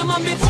to my midst.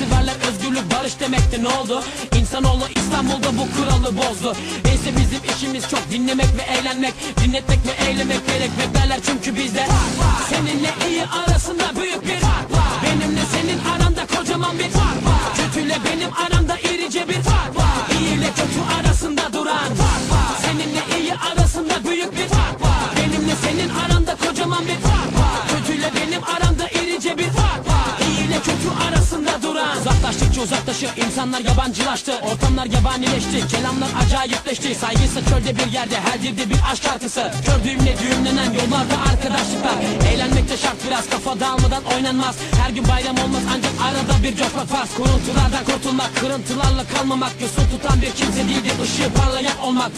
Festivaller özgürlük barış demekti ne oldu? İnsanoğlu İstanbul'da bu kuralı bozdu. Neyse bizim işimiz çok dinlemek ve eğlenmek Dinletmek ve eylemek gerek. Beklerler çünkü bizde. Seninle iyi arasında büyük bir Benimle senin aranda kocaman bir Kötüyle benim aramda Uzaklaşır insanlar yabancılaştı Ortamlar yabanileşti kelamlar acayipleşti. Saygıysa çölde bir yerde her dilde bir aşk şarkısı. Kör düğümle düğümlenen yollarda arkadaşlıklar. Eğlenmek de şart biraz kafa dağılmadan oynanmaz. Her gün bayram olmaz ancak arada bir coşmak farz. Kuruntulardan kurtulmak kırıntılarla kalmamak Yosun tutan bir kimse değildir ışığı parlayan olmak